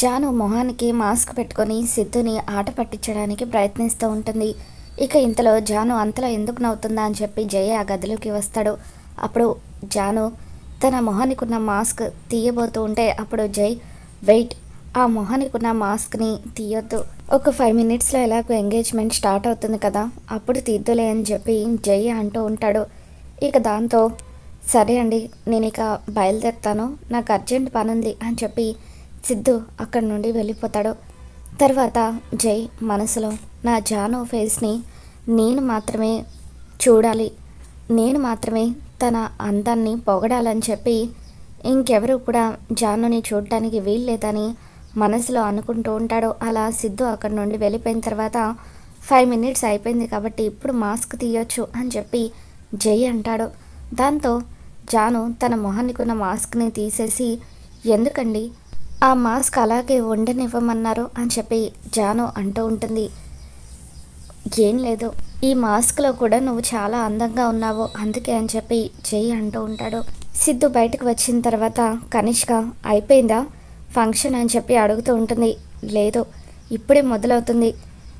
జాను మొహానికి మాస్క్ పెట్టుకొని సిద్ధుని ఆట పట్టించడానికి ప్రయత్నిస్తూ ఉంటుంది. ఇక ఇంతలో జాను అంతలో ఎందుకు నవ్వుతుందా అని చెప్పి జయ ఆ గదిలోకి వస్తాడు. అప్పుడు జాను తన మొహానికి ఉన్న మాస్క్ తీయబోతూ ఉంటే అప్పుడు జై వెయిట్ ఆ మొహానికి ఉన్న మాస్క్ని తీయొద్దు. ఒక ఫైవ్ మినిట్స్లో ఎలాగో ఎంగేజ్మెంట్ స్టార్ట్ అవుతుంది కదా అప్పుడు తీద్దులే అని చెప్పి జై అంటూ ఉంటాడు. ఇక దాంతో సరే అండి నేను ఇక బయలుదేరుతాను. నాకు అర్జెంట్ పని ఉంది అని చెప్పి సిద్ధు అక్కడి నుండి వెళ్ళిపోతాడు. తర్వాత జై మనసులో నా జాను ఫేస్ని నేను మాత్రమే చూడాలి. నేను మాత్రమే తన అందాన్ని పొగడాలని చెప్పి ఇంకెవరూ కూడా జానుని చూడటానికి వీల్లేదని మనసులో అనుకుంటూ ఉంటాడు. అలా సిద్ధు అక్కడి నుండి వెళ్ళిపోయిన తర్వాత ఫైవ్ మినిట్స్ అయిపోయింది కాబట్టి ఇప్పుడు మాస్క్ తీయొచ్చు అని చెప్పి జై అంటాడు. దాంతో జాను తన మొహానికి ఉన్న మాస్క్ని తీసేసి ఎందుకండి? ఆ మాస్క్ అలాగే ఉండనివ్వమన్నారు అని చెప్పి జాను అంటూ ఉంటుంది. ఏం లేదు ఈ మాస్క్లో కూడా నువ్వు చాలా అందంగా ఉన్నావు అందుకే అని చెప్పి చెయ్యి అంటూ ఉంటాడు. సిద్ధు బయటకు వచ్చిన తర్వాత కనిష్క అయిపోయిందా? ఫంక్షన్? అని చెప్పి అడుగుతూ ఉంటుంది. లేదు ఇప్పుడే మొదలవుతుంది.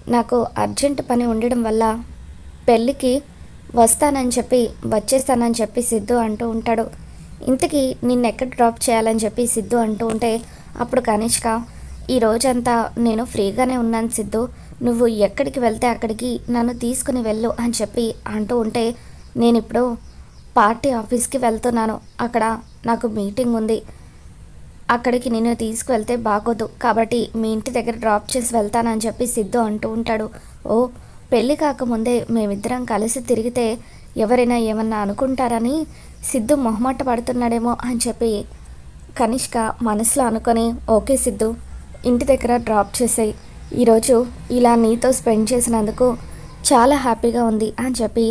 నాకు అర్జెంట్ పని ఉండడం వల్ల పెళ్ళికి వస్తానని చెప్పి వచ్చేస్తానని చెప్పి సిద్ధు అంటూ ఉంటాడు. ఇంతకీ నిన్నెక్కడ డ్రాప్ చేయాలని చెప్పి సిద్ధు అంటూ ఉంటే అప్పుడు కనిష్క ఈ రోజంతా నేను ఫ్రీగానే ఉన్నాను సిద్ధు. నువ్వు ఎక్కడికి వెళ్తే అక్కడికి నన్ను తీసుకుని వెళ్ళు అని చెప్పి అంటూ ఉంటే నేను ఇప్పుడు పార్టీ ఆఫీస్కి వెళ్తున్నాను. అక్కడ నాకు మీటింగ్ ఉంది. అక్కడికి నేను తీసుకువెళ్తే బాగోదు. కాబట్టి మీ ఇంటి దగ్గర డ్రాప్ చేసి వెళ్తానని చెప్పి సిద్ధు అంటూ ఉంటాడు. ఓ పెళ్ళి కాకముందే మేమిద్దరం కలిసి తిరిగితే ఎవరైనా ఏమన్నా అనుకుంటారని సిద్ధు మొహమాట పడుతున్నాడేమో అని చెప్పి కనిష్క మనసులో అనుకొని ఓకే సిద్ధు ఇంటి దగ్గర డ్రాప్ చేసాయి. ఈరోజు ఇలా నీతో స్పెండ్ చేసినందుకు చాలా హ్యాపీగా ఉంది అని చెప్పి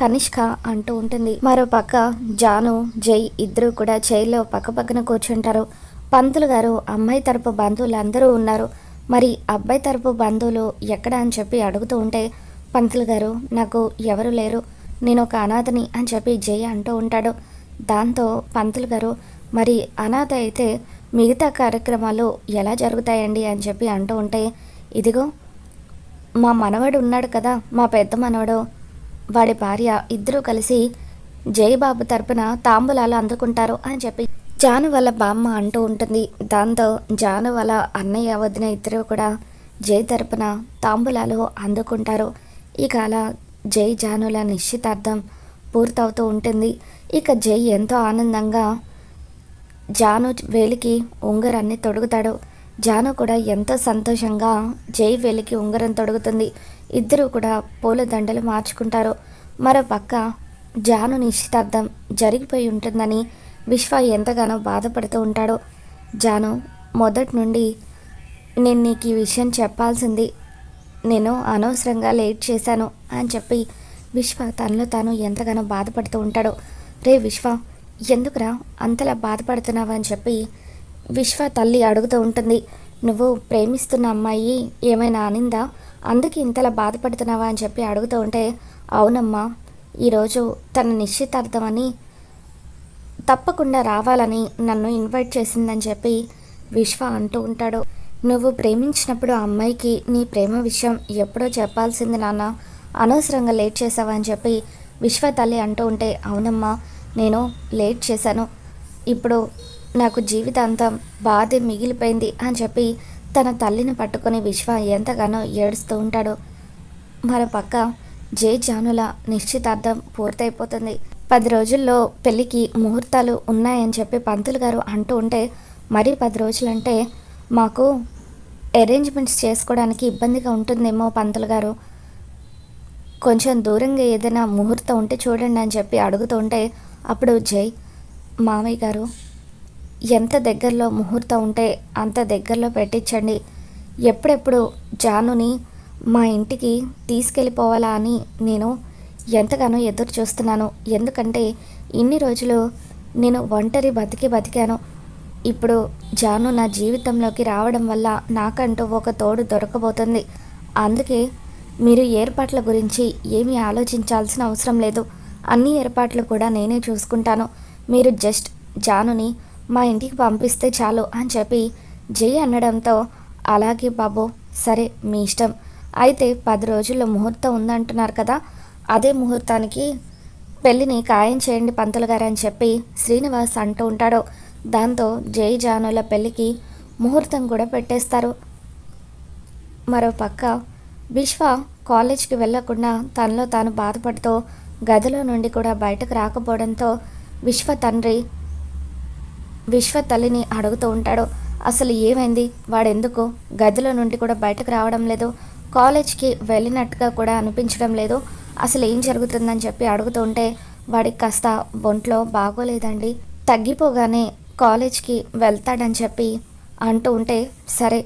కనిష్క అంటూ ఉంటుంది. మరో పక్క జాను జై ఇద్దరు కూడా చైర్లో పక్క పక్కన కూర్చుంటారు. పంతులు గారు అమ్మాయి తరపు బంధువులు అందరూ ఉన్నారు. మరి అబ్బాయి తరపు బంధువులు ఎక్కడ అని చెప్పి అడుగుతూ ఉంటే పంతులు గారు నాకు ఎవరు లేరు. నేను ఒక అనాథని అని చెప్పి జై అంటూ ఉంటాడు. దాంతో పంతులు గారు మరి అనాథ అయితే మిగతా కార్యక్రమాలు ఎలా జరుగుతాయండి అని చెప్పి అంటూ ఉంటే ఇదిగో మా మనవడు ఉన్నాడు కదా మా పెద్ద మనవడు. వాడి భార్య ఇద్దరూ కలిసి జయబాబు తరపున తాంబూలాలు అందుకుంటారు అని చెప్పి జాను వాళ్ళ బామ్మ అంటూ ఉంటుంది. దాంతో జాను వాళ్ళ అన్నయ్య వదిన ఇద్దరు కూడా జై తరపున తాంబూలాలు అందుకుంటారు. ఇక అలా జై జానుల నిశ్చితార్థం పూర్తవుతూ ఉంటుంది. ఇక జై ఎంతో ఆనందంగా జాను వేలికి ఉంగరాన్ని తొడుగుతాడు. జాను కూడా ఎంతో సంతోషంగా జై వేలికి ఉంగరం తొడుగుతుంది. ఇద్దరూ కూడా పూల దండలు మార్చుకుంటారు. మరో పక్క జాను నిశ్చితార్థం జరిగిపోయి ఉంటుందని విశ్వ ఎంతగానో బాధపడుతూ ఉంటాడు. జాను మొదటి నుండి నేను నీకు ఈ విషయం చెప్పాల్సింది. నేను అనవసరంగా లేట్ చేశాను అని చెప్పి విశ్వ తనలో తాను ఎంతగానో బాధపడుతూ ఉంటాడు. రే విశ్వ ఎందుకురా అంతలా బాధపడుతున్నావా అని చెప్పి విశ్వ తల్లి అడుగుతూ ఉంటుంది. నువ్వు ప్రేమిస్తున్న అమ్మాయి ఏమైనా అనిందా? అందుకే ఇంతలా బాధపడుతున్నావా అని చెప్పి అడుగుతూ ఉంటే అవునమ్మా ఈరోజు తన నిశ్చితార్థం అని తప్పకుండా రావాలని నన్ను ఇన్వైట్ చేసిందని చెప్పి విశ్వ అంటూ ఉంటాడు. నువ్వు ప్రేమించినప్పుడు ఆ అమ్మాయికి నీ ప్రేమ విషయం ఎప్పుడో చెప్పాల్సింది నాన్న. అనవసరంగా లేట్ చేసావని చెప్పి విశ్వ తల్లి అంటూ ఉంటే అవునమ్మా నేను లేట్ చేశాను. ఇప్పుడు నాకు జీవితాంతం బాధ మిగిలిపోయింది అని చెప్పి తన తల్లిని పట్టుకొని విశ్వ ఎంతగానో ఏడుస్తూ ఉంటాడు. మరో పక్క జే జానుల నిశ్చితార్థం పూర్తయిపోతుంది. పది రోజుల్లో పెళ్ళికి ముహూర్తాలు ఉన్నాయని చెప్పి పంతులు గారు అంటూ ఉంటే మరీ పది రోజులంటే మాకు అరేంజ్మెంట్స్ చేసుకోవడానికి ఇబ్బందిగా ఉంటుందేమో పంతులు గారు. కొంచెం దూరంగా ఏదైనా ముహూర్తం ఉంటే చూడండి అని చెప్పి అడుగుతూ ఉంటే అప్పుడు జై మామయ్య గారు ఎంత దగ్గరలో ముహూర్తం ఉంటే అంత దగ్గరలో పెట్టించండి. ఎప్పుడెప్పుడు జానుని మా ఇంటికి తీసుకెళ్ళిపోవాలా అని నేను ఎంతగానో ఎదురు చూస్తున్నాను. ఎందుకంటే ఇన్ని రోజులు నేను ఒంటరి బతికి బతికాను. ఇప్పుడు జాను నా జీవితంలోకి రావడం వల్ల నాకంటూ ఒక తోడు దొరకబోతుంది. అందుకే మీరు ఏర్పాట్ల గురించి ఏమీ ఆలోచించాల్సిన అవసరం లేదు. అన్ని ఏర్పాట్లు కూడా నేనే చూసుకుంటాను. మీరు జస్ట్ జానుని మా ఇంటికి పంపిస్తే చాలు అని చెప్పి జై అనడంతో అలాగే బాబు సరే మీ ఇష్టం. అయితే పది రోజుల్లో ముహూర్తం ఉందంటున్నారు కదా అదే ముహూర్తానికి పెళ్ళిని ఖాయం చేయండి పంతులు గారు అని చెప్పి శ్రీనివాస్ అంటూ ఉంటాడు. దాంతో జై జానుల పెళ్ళికి ముహూర్తం కూడా పెట్టేస్తారు. మరో పక్క విశ్వ కాలేజ్కి వెళ్ళకుండా తనలో తాను బాధపడుతూ గదిలో నుండి కూడా బయటకు రాకపోవడంతో విశ్వ తండ్రి విశ్వ తల్లిని అడుగుతూ ఉంటాడు అసలు ఏమైంది? వాడెందుకు? గదిలో నుండి కూడా బయటకు రావడం లేదు. కాలేజ్కి వెళ్ళినట్టుగా కూడా అనిపించడం లేదు. అసలు ఏం జరుగుతుందని చెప్పి అడుగుతూ ఉంటే వాడికి కాస్త ఒంట్లో బాగోలేదండి. తగ్గిపోగానే కాలేజ్కి వెళ్తాడని చెప్పి అంటూ ఉంటే సరే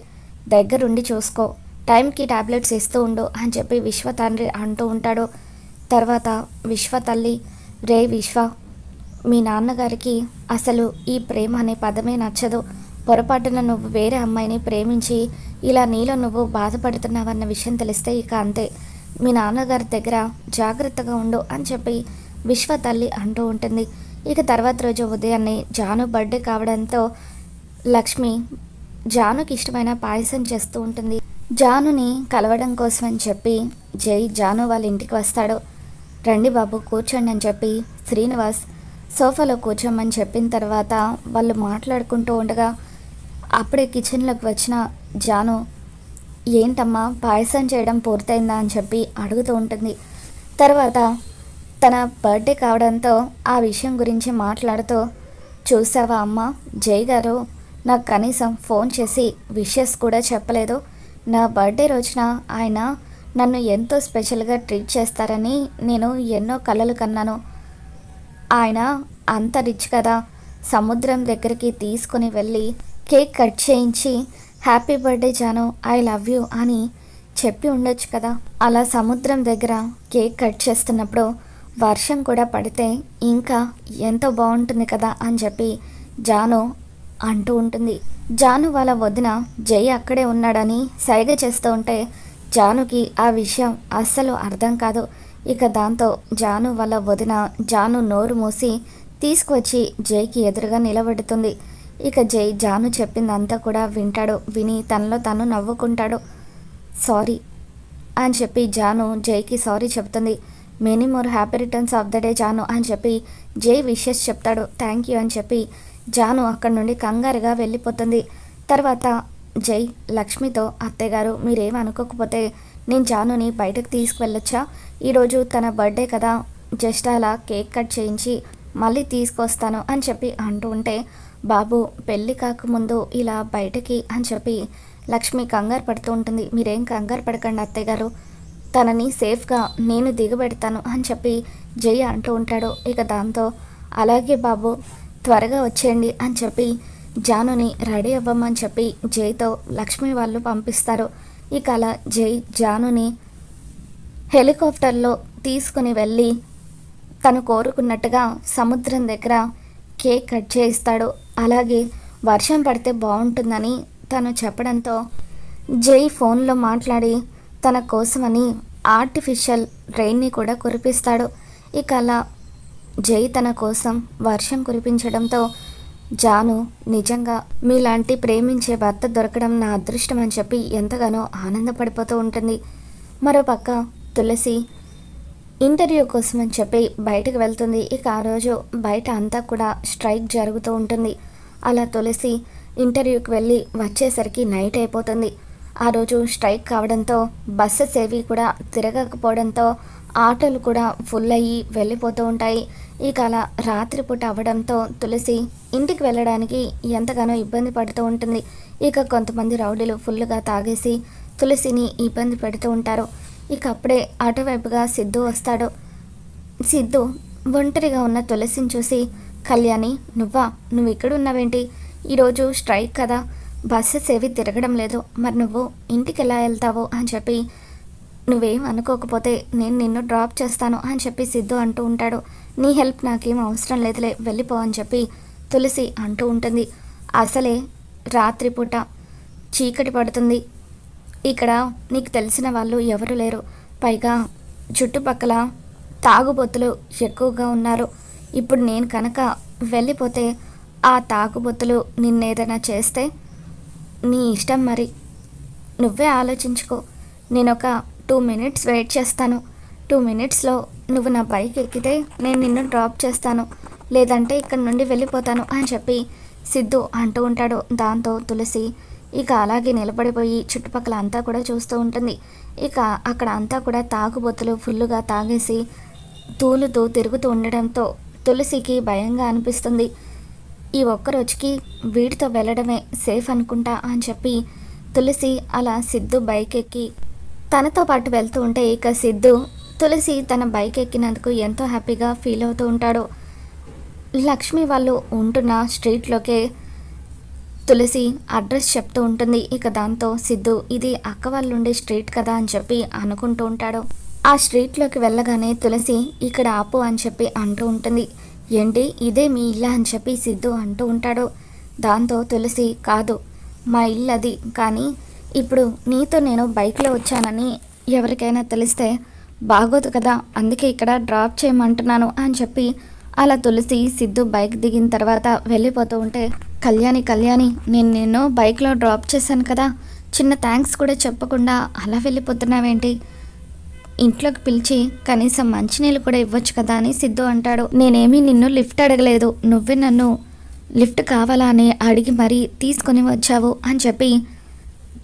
దగ్గరుండి చూసుకో. టైంకి టాబ్లెట్స్ ఇస్తూ ఉండు అని చెప్పి విశ్వ తండ్రి అంటూ ఉంటాడు. తర్వాత విశ్వ తల్లి రే విశ్వ మీ నాన్నగారికి అసలు ఈ ప్రేమ అనే పదమే నచ్చదు. పొరపాటున నువ్వు వేరే అమ్మాయిని ప్రేమించి ఇలా నీలో నువ్వు బాధపడుతున్నావన్న విషయం తెలిస్తే ఇక అంతే. మీ నాన్నగారి దగ్గర జాగ్రత్తగా ఉండు అని చెప్పి విశ్వ తల్లి అంటూ ఉంటుంది. ఇక తర్వాత రోజు ఉదయాన్నే జాను బర్త్డే కావడంతో లక్ష్మి జానుకి ఇష్టమైన పాయసం చేస్తూ ఉంటుంది. జానుని కలవడం కోసం అని చెప్పి జై జాను వాళ్ళ ఇంటికి వస్తాడు. రండి బాబు కూర్చోండి అని చెప్పి శ్రీనివాస్ సోఫాలో కూర్చోమని చెప్పిన తర్వాత వాళ్ళు మాట్లాడుకుంటూ ఉండగా అప్పుడే కిచెన్లోకి వచ్చిన జాను ఏంటమ్మా పాయసం చేయడం పూర్తయిందా? అని చెప్పి అడుగుతూ ఉంటుంది. తర్వాత తన బర్త్డే కావడంతో ఆ విషయం గురించి మాట్లాడుతూ చూసావా అమ్మ జై గారు నాకు కనీసం ఫోన్ చేసి విషెస్ కూడా చెప్పలేదు. నా బర్త్డే రోజున ఆయన నన్ను ఎంతో స్పెషల్గా ట్రీట్ చేస్తారని నేను ఎన్నో కలలు కన్నాను. ఆయన అంత రిచ్ కదా సముద్రం దగ్గరికి తీసుకుని వెళ్ళి కేక్ కట్ చేయించి happy birthday Janu I love you అని చెప్పి ఉండొచ్చు కదా. అలా సముద్రం దగ్గర కేక్ కట్ చేస్తున్నప్పుడు వర్షం కూడా పడితే ఇంకా ఎంతో బాగుంటుంది కదా అని చెప్పి జాను అంటూ ఉంటుంది. జాను వాళ్ళ వదిన జై అక్కడే ఉన్నాడని సైగ చేస్తూ ఉంటే జానుకి ఆ విషయం అస్సలు అర్థం కాదు. ఇక దాంతో జాను వల్ల వదిన జాను నోరు మూసి తీసుకువచ్చి జైకి ఎదురుగా నిలబెడుతుంది. ఇక జై జాను చెప్పిందంతా కూడా వింటాడు. విని తనలో తను నవ్వుకుంటాడు. సారీ అని చెప్పి జాను జైకి సారీ చెప్తుంది. Many more happy returns of the day Janu అని చెప్పి జై విషెస్ చెప్తాడు. థ్యాంక్ యూ అని చెప్పి జాను అక్కడి నుండి కంగారుగా వెళ్ళిపోతుంది. తర్వాత జై లక్ష్మితో అత్తయ్యగారు మీరేం అనుకోకపోతే నేను జానుని బయటకు తీసుకువెళ్ళొచ్చా? ఈరోజు తన బర్త్డే కదా జస్ట్ అలా కేక్ కట్ చేయించి మళ్ళీ తీసుకొస్తాను అని చెప్పి అంటూ ఉంటే బాబు పెళ్ళి కాకముందు ఇలా బయటకి అని చెప్పి లక్ష్మి కంగారు పడుతూ ఉంటుంది. మీరేం కంగారు పడకండి అత్తయ్య గారు తనని సేఫ్గా నేను దిగబెడతాను అని చెప్పి జయ అంటూ ఉంటాడు. ఇక దాంతో అలాగే బాబు త్వరగా వచ్చేయండి అని చెప్పి జానుని రెడీ అవ్వమని చెప్పి జైతో లక్ష్మి వాళ్ళు పంపిస్తారు. ఇక అలా జై జానుని హెలికాప్టర్లో తీసుకుని వెళ్ళి తను కోరుకున్నట్టుగా సముద్రం దగ్గర కేక్ కట్ చేయిస్తాడు. అలాగే వర్షం పడితే బాగుంటుందని తను చెప్పడంతో జై ఫోన్లో మాట్లాడి తన కోసమని ఆర్టిఫిషియల్ రెయిన్ని కూడా కురిపిస్తాడు. ఇక అలా జై తన కోసం వర్షం కురిపించడంతో జాను నిజంగా మీలాంటి ప్రేమించే భర్త దొరకడం నా అదృష్టం అని చెప్పి ఎంతగానో ఆనందపడిపోతూ ఉంటుంది. మరోపక్క తులసి ఇంటర్వ్యూ కోసం అని చెప్పి బయటకు వెళ్తుంది. ఇక ఆ రోజు బయట అంతా కూడా స్ట్రైక్ జరుగుతూ ఉంటుంది. అలా తులసి ఇంటర్వ్యూకి వెళ్ళి వచ్చేసరికి నైట్ అయిపోతుంది. ఆ రోజు స్ట్రైక్ కావడంతో బస్సెస్ ఏవి కూడా తిరగకపోవడంతో ఆటోలు కూడా ఫుల్ అయ్యి వెళ్ళిపోతూ ఉంటాయి. ఇక అలా రాత్రిపూట అవ్వడంతో తులసి ఇంటికి వెళ్ళడానికి ఎంతగానో ఇబ్బంది పడుతూ ఉంటుంది. ఇక కొంతమంది రౌడీలు ఫుల్గా తాగేసి తులసిని ఇబ్బంది పెడుతూ ఉంటారు. ఇక అప్పుడే అటువైపుగా సిద్ధు వస్తాడు. సిద్ధు ఒంటరిగా ఉన్న తులసిని చూసి కళ్యాణి నువ్వా? నువ్వు ఇక్కడ ఉన్నావేంటి? ఈరోజు స్ట్రైక్ కదా. బస్సెస్ ఏవి తిరగడం లేదు. మరి నువ్వు ఇంటికి ఎలా వెళ్తావు? అని చెప్పి నువ్వేం అనుకోకపోతే నేను నిన్ను డ్రాప్ చేస్తాను అని చెప్పి సిద్ధు అంటూ ఉంటాడు. నీ హెల్ప్ నాకేం అవసరం లేదులే వెళ్ళిపో అని చెప్పి తులసి అంటూ ఉంటుంది. అసలే రాత్రిపూట చీకటి పడుతుంది. ఇక్కడ నీకు తెలిసిన వాళ్ళు ఎవరు లేరు. పైగా చుట్టుపక్కల తాగుబొత్తులు ఎక్కువగా ఉన్నారు. ఇప్పుడు నేను కనుక వెళ్ళిపోతే ఆ తాగుబొత్తులు నిన్నేదైనా చేస్తే నీ ఇష్టం మరి. నువ్వే ఆలోచించుకో. నేను ఒక టూ మినిట్స్ వెయిట్ చేస్తాను. టూ మినిట్స్లో నువ్వు నా బైక్ ఎక్కితే నేను నిన్ను డ్రాప్ చేస్తాను. లేదంటే ఇక్కడ నుండి వెళ్ళిపోతాను అని చెప్పి సిద్ధు అంటూ ఉంటాడు. దాంతో తులసి ఇక అలాగే నిలబడిపోయి చుట్టుపక్కల అంతా కూడా చూస్తూ ఉంటుంది. ఇక అక్కడ అంతా కూడా తాగుబొత్తులు ఫుల్లుగా తాగేసి తూలుతూ తిరుగుతూ ఉండడంతో తులసికి భయంగా అనిపిస్తుంది. ఈ ఒక్క రోజుకి వీడితో వెళ్ళడమే సేఫ్ అనుకుంటా అని చెప్పి తులసి అలా సిద్ధు బైక్ ఎక్కి తనతో పాటు వెళ్తూ ఉంటే ఇక సిద్ధు తులసి తన బైక్ ఎక్కినందుకు ఎంతో హ్యాపీగా ఫీల్ అవుతూ ఉంటాడు. లక్ష్మి వాళ్ళు ఉంటున్న స్ట్రీట్లోకే తులసి అడ్రస్ చెప్తూ ఉంటుంది. ఇక దాంతో సిద్ధు ఇది అక్క వాళ్ళు ఉండే స్ట్రీట్ కదా అని చెప్పి అనుకుంటూ ఉంటాడు. ఆ స్ట్రీట్లోకి వెళ్ళగానే తులసి ఇక్కడ ఆపు అని చెప్పి అంటూ ఉంటుంది. ఏంటి? ఇదే మీ ఇల్లా అని చెప్పి సిద్ధు అంటూ ఉంటాడు. దాంతో తులసి కాదు మా ఇల్లు అది కానీ ఇప్పుడు నీతో నేను బైక్లో వచ్చానని ఎవరికైనా తెలిస్తే బాగోదు కదా అందుకే ఇక్కడ డ్రాప్ చేయమంటున్నాను అని చెప్పి అలా తులసి సిద్ధు బైక్ దిగిన తర్వాత వెళ్ళిపోతూ ఉంటే కళ్యాణి కళ్యాణి నేను నిన్ను బైక్లో డ్రాప్ చేశాను కదా చిన్న థ్యాంక్స్ కూడా చెప్పకుండా అలా వెళ్ళిపోతున్నావేంటి? ఇంట్లోకి పిలిచి కనీసం మంచినీళ్ళు కూడా ఇవ్వచ్చు కదా అని సిద్ధు అంటాడు. నేనేమీ నిన్ను లిఫ్ట్ అడగలేదు నువ్వే నన్ను లిఫ్ట్ కావాలా అని అడిగి మరీ తీసుకొని వచ్చావు అని చెప్పి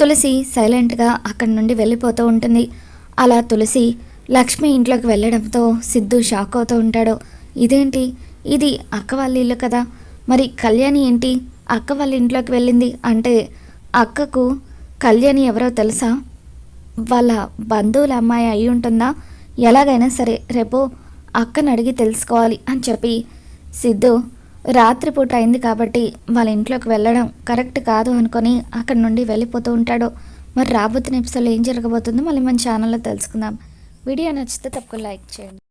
తులసి సైలెంట్గా అక్కడి నుండి వెళ్ళిపోతూ ఉంటుంది. అలా తులసి లక్ష్మి ఇంట్లోకి వెళ్ళడంతో సిద్ధు షాక్ అవుతూ ఉంటాడు. ఇదేంటి? ఇది అక్క వాళ్ళ ఇల్లు కదా. మరి కళ్యాణి ఏంటి? అక్క వాళ్ళ ఇంట్లోకి వెళ్ళింది అంటే అక్కకు కళ్యాణి ఎవరో తెలుసా? వాళ్ళ బంధువుల అమ్మాయి అయి ఉంటుందా? ఎలాగైనా సరే రేపు అక్కను అడిగి తెలుసుకోవాలి అని చెప్పి సిద్ధు రాత్రిపూట అయింది కాబట్టి వాళ్ళ ఇంట్లోకి వెళ్ళడం కరెక్ట్ కాదు అనుకొని అక్కడి నుండి వెళ్ళిపోతూ ఉంటాడు. మరి రాబోతున్న ఎపిసోడ్లో ఏం జరగబోతుందో మళ్ళీ మన ఛానల్లో తెలుసుకుందాం. వీడియో నచ్చితే తప్పకుండా లైక్ చేయండి.